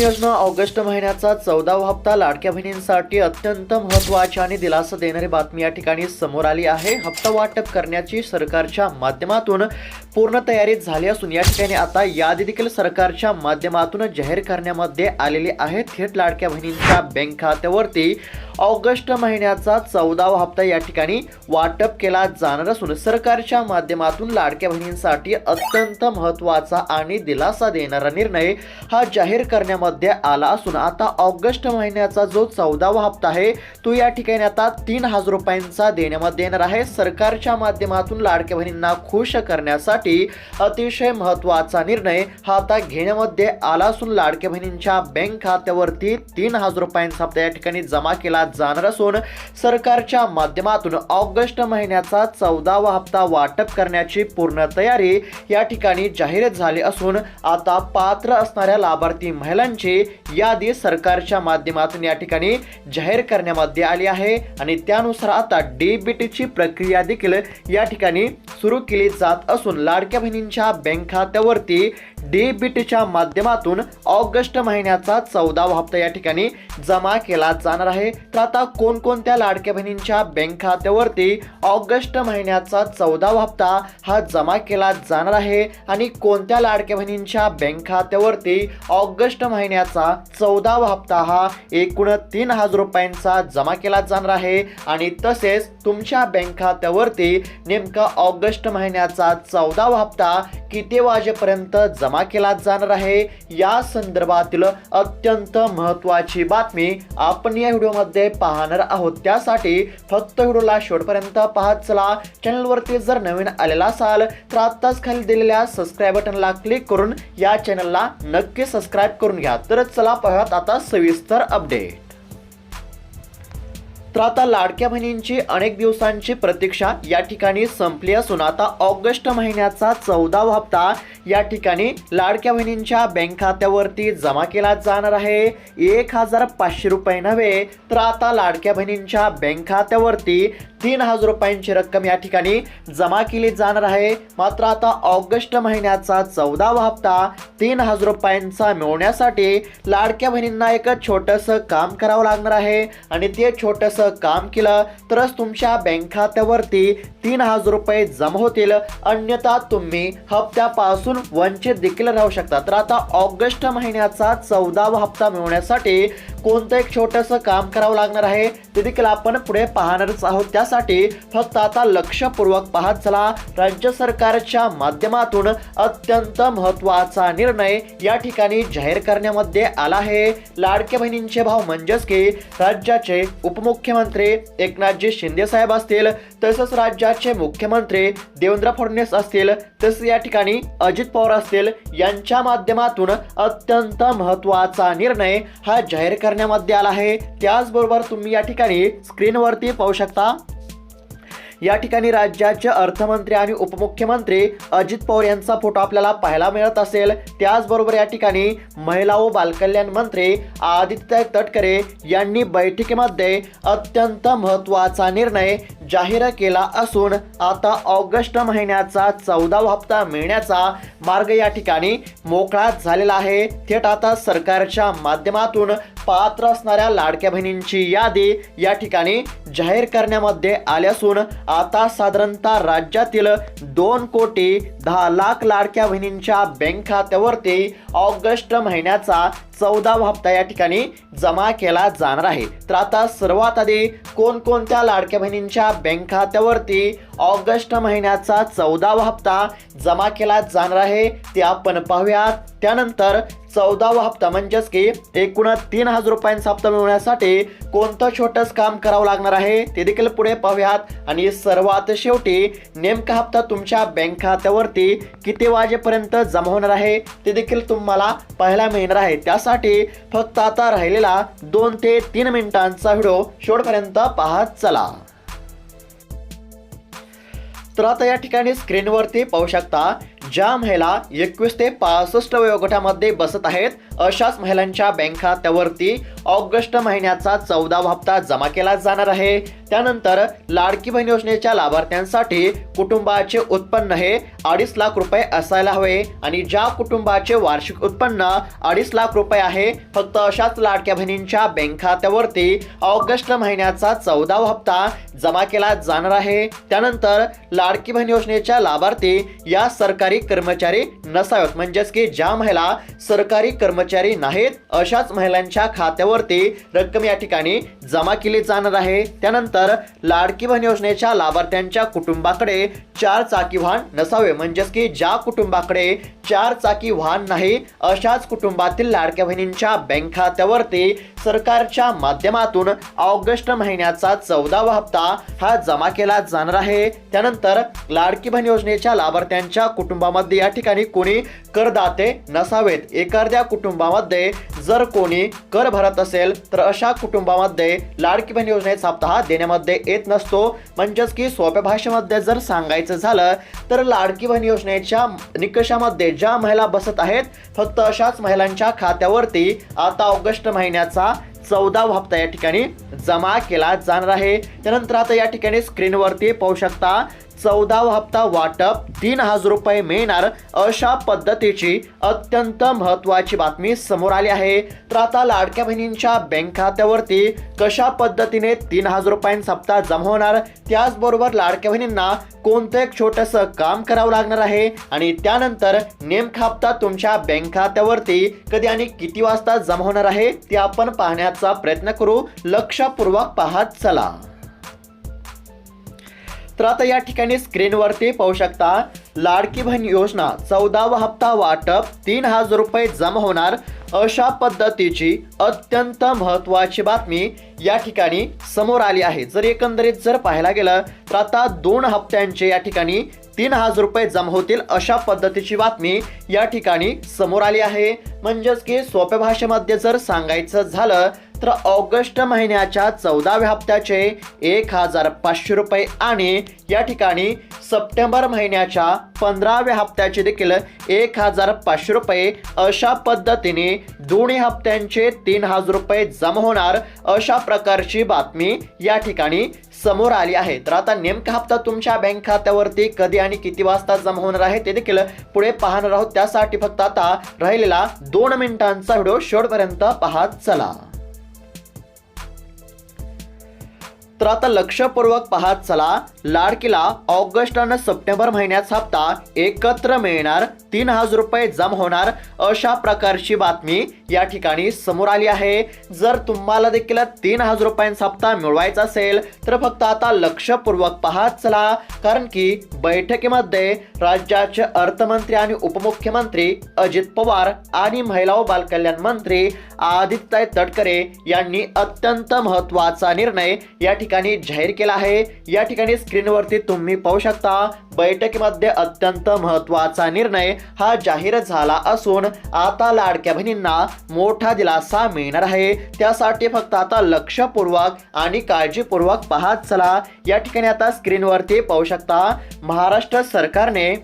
योजना ऑगस्ट महिन्याचा चौदावा हप्ता लाडक्या बहिणींसाठी अत्यंत महत्वाची आणि दिलासा देणारी बातमी या ठिकाणी समोर आली आहे. हप्ता वाटप करण्याची सरकारच्या माध्यमातून पूर्ण तयारी झाली असून या ठिकाणी आता यादी देखील सरकारच्या माध्यमातून जाहीर करण्यामध्ये आलेली आहे. थेट लाडक्या बहिणींच्या बँक खात्यावरती ऑगस्ट महिन्याचा चौदावा हप्ता या ठिकाणी वाटप केला जाणार असून सरकारच्या माध्यमातून लाडक्या बहिणींसाठी अत्यंत महत्त्वाचा आणि दिलासा देणारा निर्णय हा जाहीर करण्यामध्ये आला असून आता ऑगस्ट महिन्याचा जो चौदावा हप्ता आहे तो या ठिकाणी आता तीन हजार रुपयांचा देण्यामध्ये येणार आहे. सरकारच्या माध्यमातून लाडक्या बहिणींना खुश करण्यासाठी अतिशय महत्त्वाचा निर्णय हा आता घेण्यामध्ये आला असून लाडक्या बहिणींच्या बँक खात्यावरती तीन हजार रुपयांचा हप्ता या ठिकाणी जमा केला जाणार असून सरकारच्या माध्यमातून ऑगस्ट महिन्याचा चौदावा हप्ता वाटप करण्याची पूर्ण तयारी या ठिकाणी जाहीर झाली असून आता पात्र असणाऱ्या लाभार्थी महिलांची यादी सरकारच्या माध्यमातून या ठिकाणी जाहीर करण्यामध्ये आली आहे. आणि त्यानुसार आता डेबिटची प्रक्रिया देखील या ठिकाणी सुरू केली जात असून लाडक्या बहिणींच्या बँक खात्यावरती डेबिटच्या माध्यमातून ऑगस्ट महिन्याचा चौदावा हप्ता या ठिकाणी जमा केला जाणार आहे. तर आता कोणकोणत्या लाडक्या बहिणींच्या बँक खात्यावरती ऑगस्ट महिन्याचा चौदावा हप्ता हा जमा केला जाणार आहे? आणि कोणत्या लाडक्या बहिणींच्या बँक खात्यावरती ऑगस्ट महिन्याचा चौदावा हप्ता हा एकूण तीन हजार रुपयांचा जमा केला जाणार आहे. आणि तसेच तुमच्या बँक खात्यावरती नेमका ऑगस्ट महिन्याचा चौदावा हप्ता किती वाजेपर्यंत जमा केला जाणार आहे? या संदर्भातील अत्यंत महत्त्वाची बातमी आपण या व्हिडिओमध्ये पाहणार आहोत. त्यासाठी फक्त व्हिडिओला शेवटपर्यंत पाहत चला. चॅनलवरती जर नवीन आलेला असाल तर आत्ताच खाली दिलेल्या सबस्क्राईब बटनला क्लिक करून या चॅनलला नक्की सबस्क्राईब करून घ्या. तर चला पाहत आता सविस्तर अपडेट तर आता लाडक्या बहिणींची अनेक दिवसांची प्रतीक्षा या ठिकाणी संपली असून आता ऑगस्ट महिन्याचा चौदावा हप्ता या ठिकाणी लाडक्या बहिणींच्या बँक खात्यावरती जमा केला जाणार आहे. एक हजार पाचशे रुपये नव्हे तर आता लाडक्या बहिणींच्या बँक खात्यावरती तीन हजार रुपयांची रक्कम या ठिकाणी जमा केली जाणार आहे. मात्र आता ऑगस्ट महिन्याचा चौदावा हप्ता तीन हजार रुपयांचा मिळवण्यासाठी लाडक्या बहिणींना एक छोटंसं काम करावं लागणार आहे. आणि ते छोटंसं असं काम केलं तरच तुमच्या बँक खात्यावरती तीन हजार रुपये जमा होतील. अन्यथा तुम्ही हप्त्यापासून वंचित देखील राहू शकता. तर आता ऑगस्ट महिन्याचा चौदावा हप्ता मिळवण्यासाठी कोणतं एक छोटंसं काम करावं लागणार आहे ते देखील आपण पुढे पाहणारच आहोत. त्यासाठी फक्त आता लक्षपूर्वक पाहत चला. राज्य सरकारच्या माध्यमातून अत्यंत महत्त्वाचा निर्णय या ठिकाणी जाहीर करण्यामध्ये आला आहे. लाडक्या बहिणींचे भाव म्हणजेच की राज्याचे उपमुख्य मुख्यमंत्री एकनाथजी शिंदे साहेब असतील तसंच राज्याचे मुख्यमंत्री देवेंद्र फडणवीस असतील तसेच या ठिकाणी अजित पवार असतील यांच्या माध्यमातून अत्यंत महत्त्वाचा निर्णय हा जाहीर करण्यामध्ये आला आहे. त्याचबरोबर तुम्ही या ठिकाणी स्क्रीनवरती पाहू शकता. या ठिकाणी राज्याचे अर्थमंत्री आणि उपमुख्यमंत्री अजित पवार यांचा फोटो आपल्याला पाहायला मिळत असेल. त्याचबरोबर या ठिकाणी महिला व बालकल्याण मंत्री आदित्य तटकरे यांनी बैठकीमध्ये अत्यंत महत्त्वाचा निर्णय जाहीर केला असून आता ऑगस्ट महिन्याचा चौदावा हप्ता मिळण्याचा मार्ग या ठिकाणी मोकळा झालेला आहे. थेट आता सरकारच्या माध्यमातून पात्र असणाऱ्या लाडक्या बहिणींची यादी या ठिकाणी जाहीर करण्यामध्ये आली असून आता साधारणतः राज्यातील दोन कोटी दहा लाख लाडक्या बहिणींच्या बँक खात्यावरती ऑगस्ट महिन्याचा चौदावा हप्ता या ठिकाणी जमा केला जाणार आहे. तर आता सर्वात आधी कोणकोणत्या लाडक्या बहिणींच्या बँक खात्यावरती ऑगस्ट महिन्याचा चौदावा हप्ता जमा केला जाणार आहे ते आपण पाहूयात. त्यानंतर चौदावा हप्ता म्हणजेच की एकूण तीन हजार रुपयांचा हप्ता मिळवण्यासाठी कोणतं छोटंच काम करावं लागणार आहे ते देखील पुढे पाहूयात. आणि सर्वात शेवटी नेमका हप्ता तुमच्या बँक खात्यावरती किती वाजेपर्यंत जमा होणार आहे ते देखील तुम्हाला पाहायला मिळणार आहे. त्यासाठी फक्त आता राहिलेला दोन ते तीन मिनिटांचा व्हिडिओ शेवटपर्यंत पाहत चला. तर आता या ठिकाणी स्क्रीनवरती पाहू शकता ज्या महिला एकवीस ते पासष्ट वयोगटामध्ये बसत आहेत. अशाच महिलांच्या बँक खात्यावरती ऑगस्ट महिन्याचा चौदावा हप्ता जमा केला जाणार आहे. त्यानंतर लाडकी बहीण योजनेच्या लाभार्थ्यांसाठी कुटुंबाचे उत्पन्न हे अडीच लाख रुपये असायला हवे आणि ज्या कुटुंबाचे वार्षिक उत्पन्न अडीच लाख रुपये आहे फक्त अशाच लाडक्या बहिणींच्या बँक खात्यावरती ऑगस्ट महिन्याचा चौदावा हप्ता जमा केला जाणार आहे. त्यानंतर लाडकी बहीण योजनेच्या लाभार्थी या सरकारी कर्मचारी नसावेत. म्हणजेच की ज्या महिला सरकारी कर्मचारी नाहीत अशाच महिलांच्या खात्यावरती रक्कम या ठिकाणी जमा केली जाणार आहे. त्यानंतर लाडकी बहीण योजनेच्या लाभार्थ्यांच्या कुटुंबाकडे चार चाकी वाहन नसावे म्हणजेच की ज्या कुटुंबाकडे चार चाकी वाहन नाही अशाच कुटुंबातील लाडक्या बहिणींच्या बँक खात्यावरती सरकारच्या माध्यमातून ऑगस्ट महिन्याचा चौदावा हप्ता हा जमा केला जाणार आहे. त्यानंतर लाडकी बहीण योजनेच्या लाभार्थ्यांच्या कुटुंबामध्ये या ठिकाणी कोणी करदाते नसावेत. एखाद्या कुटुंब कुटुंबामध्ये जर कोणी कर भरत असेल तर अशा कुटुंबामध्ये लाडकी बहीण योजनेचा हप्ता देण्यामध्ये येत नसतो. म्हणजेच की सोप्या भाषेमध्ये जर सांगायचं झालं तर लाडकी बहीण योजनेच्या निकषामध्ये ज्या महिला बसत आहेत फक्त अशाच महिलांच्या खात्यावरती आता ऑगस्ट महिन्याचा चौदा हप्ता या ठिकाणी जमा केला जाणार आहे. त्यानंतर आता या ठिकाणी स्क्रीनवरती पाहू शकता चौदावा हप्ता वाटप तीन हजार रुपये मिळणार अशा पद्धतीची अत्यंत महत्वाची बातमी समोर आली आहे. तर आता लाडक्या बहिणींच्या बँक खात्यावरती कशा पद्धतीने तीन हजार रुपयांचा हप्ता जमा होणार? त्याचबरोबर लाडक्या बहिणींना कोणतं एक छोटंसं काम करावं लागणार आहे? आणि त्यानंतर नेमका हप्ता तुमच्या बँक खात्यावरती कधी आणि किती वाजता जमा होणार आहे? ते आपण पाहण्याचा प्रयत्न करू. लक्ष लक्षपूर्वक पाहत चला. तर आता या ठिकाणी स्क्रीनवरती पाहू शकता लाडकी बहीण योजना चौदावा हप्ता वाटप तीन हजार रुपये जमा होणार अशा पद्धतीची अत्यंत महत्वाची बातमी या ठिकाणी समोर आली आहे. जर एकंदरीत जर पाहायला गेलं तर आता दोन हप्त्यांचे या ठिकाणी तीन हजार रुपये जमा होतील अशा पद्धतीची बातमी या ठिकाणी समोर आली आहे. म्हणजेच की सोप्या भाषेमध्ये जर सांगायचं झालं तर ऑगस्ट महिन्याच्या चौदाव्या हप्त्याचे एक हजार पाचशे रुपये आणि या ठिकाणी सप्टेंबर महिन्याच्या पंधराव्या हप्त्याचे देखील एक हजार पाचशे रुपये अशा पद्धतीने दोन्ही हप्त्यांचे तीन हजार रुपये जमा होणार अशा प्रकारची बातमी या ठिकाणी समोर आली आहे. तर आता नेमका हप्ता तुमच्या बँक खात्यावरती कधी आणि किती वाजता जमा होणार आहे ते देखील पुढे पाहणार आहोत. त्यासाठी फक्त आता राहिलेला दोन मिनिटांचा व्हिडिओ शेवटपर्यंत पाहत चला. तर आता लक्षपूर्वक पाहत चला लाडकीला ऑगस्ट आणि सप्टेंबर महिन्याचा हप्ता एकत्र मिळणार तीन हजार रुपये जमा होणार अशा प्रकारची बातमी या ठिकाणी समोर आली आहे. जर तुम्हाला देखील तीन हजार रुपयांचा हप्ता मिळवायचा असेल तर फक्त आता लक्षपूर्वक पाहत चला कारण की बैठकीमध्ये राज्याचे अर्थमंत्री आणि उपमुख्यमंत्री अजित पवार आणि महिला व बालकल्याण मंत्री आदित्य तटकरे यांनी अत्यंत महत्त्वाचा निर्णय या ठिकाणी ठिकाणी जाहीर केला आहे. या ठिकाणी स्क्रीनवरती तुम्ही पाहू शकता बैठकीमध्ये अत्यंत महत्त्वाचा निर्णय हा जाहीर झाला असून आता लाडक्या बहिणींना मोठा दिलासा मिळणार आहे. त्यासाठी फक्त आता लक्षपूर्वक आणि काळजीपूर्वक पाहत चला. या ठिकाणी आता स्क्रीनवरती पाहू शकता महाराष्ट्र सरकारने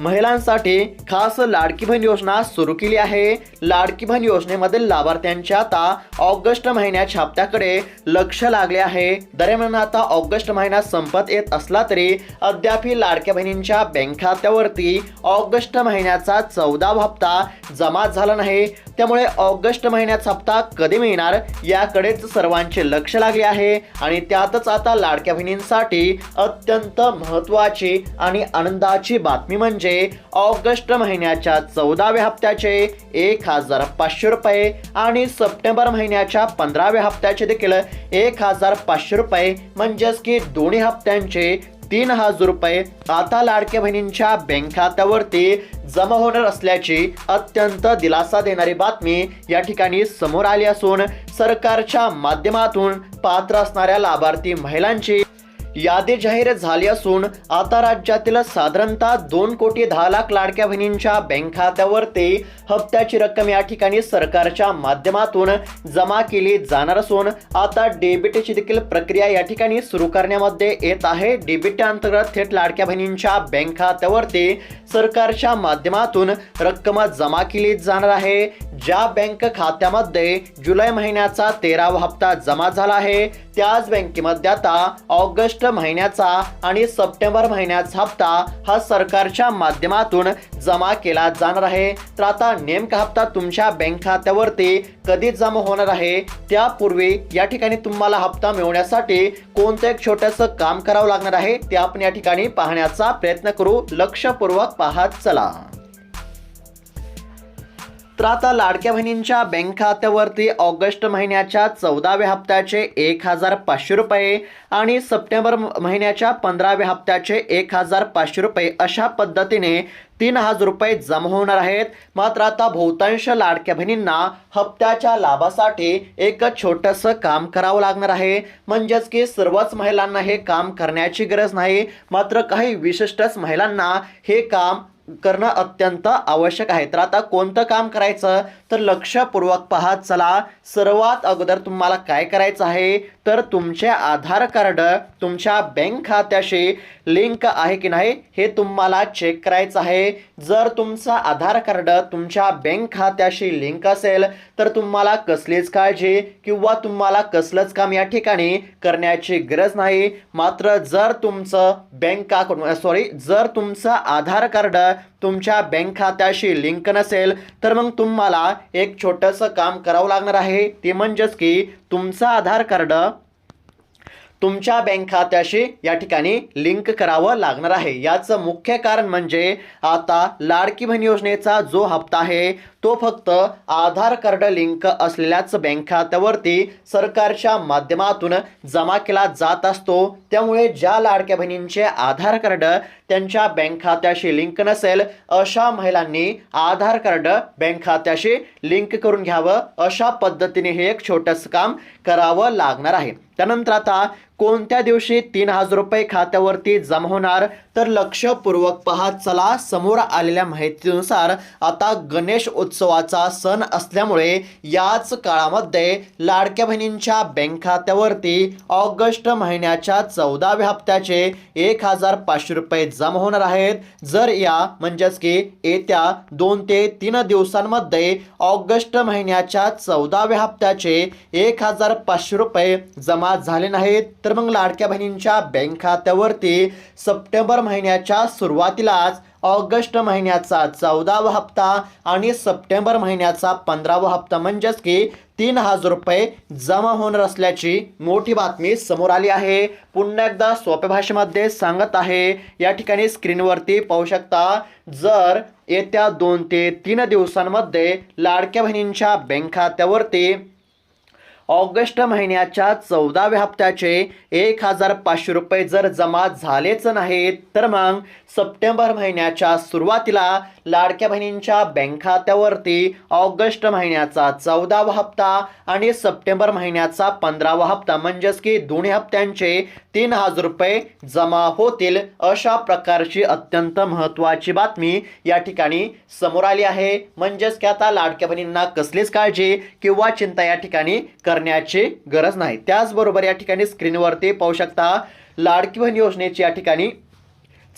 महिलांसाठी खास लाडकी बहीण योजना सुरू केली आहे. लाडकी बहीण योजनेमधील लाभार्थ्यांच्या आता ऑगस्ट महिन्याच्या हप्त्याकडे लक्ष लागले आहे. दरम्यान आता ऑगस्ट महिना संपत येत असला तरी अद्यापही लाडक्या बहिणींच्या बँक खात्यावरती ऑगस्ट महिन्याचा चौदावा हप्ता जमा झाला नाही. त्यामुळे ऑगस्ट महिन्याचा हप्ता कधी मिळणार याकडेच सर्वांचे लक्ष लागले आहे. आणि त्यातच आता लाडक्या बहिणींसाठी अत्यंत महत्वाची आणि आनंदाची बातमी म्हणजे ऑगस्ट महिन्याच्या चौदाव्या हप्त्याचे एक हजार पाचशे रुपये आणि सप्टेंबर महिन्याच्या पंधराव्या हप्त्याचे देखील एक हजार पाचशे रुपये म्हणजेच की दोन्ही हप्त्यांचे तीन हजार रुपये आता लाडक्या बहिणींच्या बँक खात्यावरती जमा होणार असल्याची अत्यंत दिलासा देणारी बातमी या ठिकाणी समोर आली असून सरकारच्या माध्यमातून पात्र असणाऱ्या लाभार्थी महिलांची यादी जाहीर झाली असून आता राज्यातील साधारणतः दोन कोटी दहा लाख लाडक्या बहिणींच्या बँक खात्यावरती हप्त्याची रक्कम या ठिकाणी सरकारच्या माध्यमातून जमा केली जाणार असून आता डेबिटची देखील प्रक्रिया या ठिकाणी सुरू करण्यामध्ये येत आहे. डेबिट अंतर्गत थेट लाडक्या बहिणींच्या बँक खात्यावरती सरकारच्या माध्यमातून रक्कम जमा केली जाणार आहे. ज्या बँक खात्यामध्ये जुलै महिन्याचा तेरावा हप्ता जमा झाला आहे त्याच बँकेमध्ये आता ऑगस्ट महिन्याचा आणि सप्टेंबर महिन्याचा हप्ता हा सरकारच्या माध्यमातून जमा केला जाणार आहे. तर आता नेमका हप्ता तुमच्या बँक खात्यावरती कधी जमा होणार आहे? त्यापूर्वी या ठिकाणी तुम्हाला हप्ता मिळवण्यासाठी कोणतं एक छोटंसं काम करावं लागणार आहे? ते आपण या ठिकाणी पाहण्याचा प्रयत्न करू. लक्षपूर्वक पाहत चला. तर आता लाडक्या बहिणींच्या बँक खात्यावरती ऑगस्ट महिन्याच्या चौदाव्या हप्त्याचे एक हजार पाचशे रुपये आणि सप्टेंबर म- महिन्याच्या पंधराव्या हप्त्याचे एक हजार पाचशे रुपये अशा पद्धतीने तीन हजार रुपये जमा होणार आहेत. मात्र आता बहुतांश लाडक्या बहिणींना हप्त्याच्या लाभासाठी एक छोटंसं काम करावं लागणार आहे. म्हणजेच की सर्वच महिलांना हे काम करण्याची गरज नाही. मात्र काही विशिष्टच महिलांना हे काम करणं अत्यंत आवश्यक आहे. तर आता कोणतं काम करायचं? तर लक्षपूर्वक पहा. चला सर्वात अगोदर तुम्हाला काय करायचं आहे? तर तुमचे आधार कार्ड तुमच्या बँक खात्याशी लिंक आहे की नाही हे तुम्हाला चेक करायचं आहे. जर तुमचं आधार कार्ड तुमच्या बँक खात्याशी लिंक असेल तर तुम्हाला कसलीच काळजी किंवा तुम्हाला कसलंच काम या ठिकाणी करण्याची गरज नाही. मात्र जर तुमचं बँक सॉरी जर तुमचं आधार कार्ड तुमच्या बँक खात्याशी लिंक नसेल तर मग तुम्हाला एक छोटंसं काम करावं लागणार आहे. ते म्हणजेच की तुमचं आधार कार्ड तुमच्या बँक खात्याशी या ठिकाणी लिंक करावं लागणार आहे. याचं मुख्य कारण म्हणजे आता लाडकी बहीण योजनेचा जो हप्ता आहे तो फक्त आधार कार्ड लिंक असलेल्याच बँक खात्यावरती सरकारच्या माध्यमातून जमा केला जात असतो. त्यामुळे ज्या लाडक्या बहिणींचे आधार कार्ड त्यांच्या बँक खात्याशी लिंक नसेल अशा महिलांनी आधार कार्ड बँक खात्याशी लिंक करून घ्यावं अशा पद्धतीने हे एक छोटंसं काम करावं लागणार आहे. त्यानंतर आता कोणत्या दिवशी तीन हजार रुपये खात्यावरती जमा होणार? तर लक्षपूर्वक पहा चला समोर आलेल्या माहितीनुसार आता गणेश उत्सवाचा सण असल्यामुळे याच काळामध्ये लाडक्या बहिणींच्या बँक खात्यावरती ऑगस्ट महिन्याच्या चौदाव्या हप्त्याचे एक हजार पाचशे रुपये जमा होणार आहेत. जर या म्हणजेच की येत्या दोन ते तीन दिवसांमध्ये ऑगस्ट महिन्याच्या चौदाव्या हप्त्याचे एक हजार पाचशे रुपये जमा झाले नाहीत तर मग लाडक्या बहिणींच्या बँक खात्यावरती सप्टेंबर महिन्याच्या सुरुवातीलाच ऑगस्ट महिन्याचा चौदावा हप्ता आणि सप्टेंबर महिन्याचा पंधरावा हप्ता म्हणजेच की तीन हजार रुपये जमा होणार असल्याची मोठी बातमी समोर आली आहे. पुन्हा एकदा सोप्या भाषेमध्ये सांगत आहे. या ठिकाणी स्क्रीनवरती पाहू शकता जर येत्या दोन ते तीन दिवसांमध्ये लाडक्या बहिणींच्या बँक खात्यावरती ऑगस्ट महिन्याच्या चौदाव्या हप्त्याचे एक हजार पाचशे रुपये जर जमा झालेच नाहीत तर मग सप्टेंबर महिन्याच्या सुरुवातीला लाडक्या बहिणींच्या बँक खात्यावरती ऑगस्ट महिन्याचा चौदावा हप्ता आणि सप्टेंबर महिन्याचा पंधरावा हप्ता म्हणजेच की दोन्ही हप्त्यांचे तीन हजार रुपये जमा होतील अशा प्रकारची अत्यंत महत्त्वाची बातमी या ठिकाणी समोर आली आहे. म्हणजेच की आता लाडक्या बहिणींना कसलीच काळजी किंवा चिंता या ठिकाणी करण्याची गरज नाही. त्याचबरोबर या ठिकाणी स्क्रीनवरती पाहू शकता लाडकी बहीण योजनेची या ठिकाणी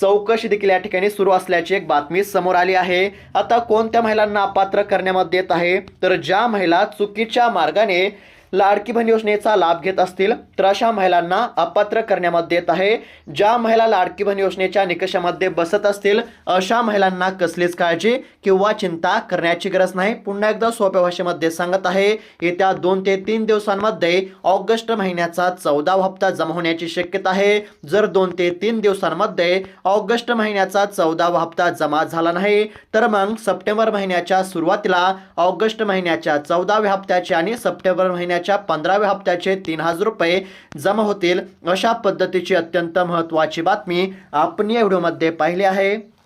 चौकशी देखील या ठिकाणी सुरू असल्याची एक बातमी समोर आली आहे. आता कोणत्या महिलांना अपात्र करण्यामध्ये येत आहे? तर ज्या महिला चुकीच्या मार्गाने लाडकी बहीण योजनेचा लाभ घेत असतील तर अशा महिलांना अपात्र करण्यामध्ये येत आहे. ज्या महिला लाडकी बहीण योजनेच्या निकषामध्ये बसत असतील अशा महिलांना कसलीच काळजी किंवा चिंता करण्याची गरज नाही. पुन्हा एकदा सोप्या भाषेमध्ये सांगत आहे येत्या दोन ते तीन दिवसांमध्ये ऑगस्ट महिन्याचा चौदावा हप्ता जमा होण्याची शक्यता आहे. जर दोन ते तीन दिवसांमध्ये ऑगस्ट महिन्याचा चौदावा हप्ता जमा झाला नाही तर मग सप्टेंबर महिन्याच्या सुरुवातीला ऑगस्ट महिन्याच्या चौदाव्या हप्त्याची आणि सप्टेंबर महिन्याच्या पंधराव्या हप्त्याचे तीन हजार रुपये जमा होतील अशा पद्धतीची अत्यंत महत्त्वाची बातमी आपण या व्हिडिओमध्ये पाहिली आहे.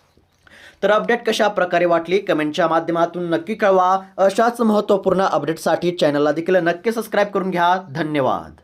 तर अपडेट कशा प्रकारे वाटली कमेंटच्या माध्यमातून नक्की कळवा. अशाच महत्त्वपूर्ण अपडेटसाठी चॅनलला देखील नक्की सबस्क्राईब करून घ्या. धन्यवाद.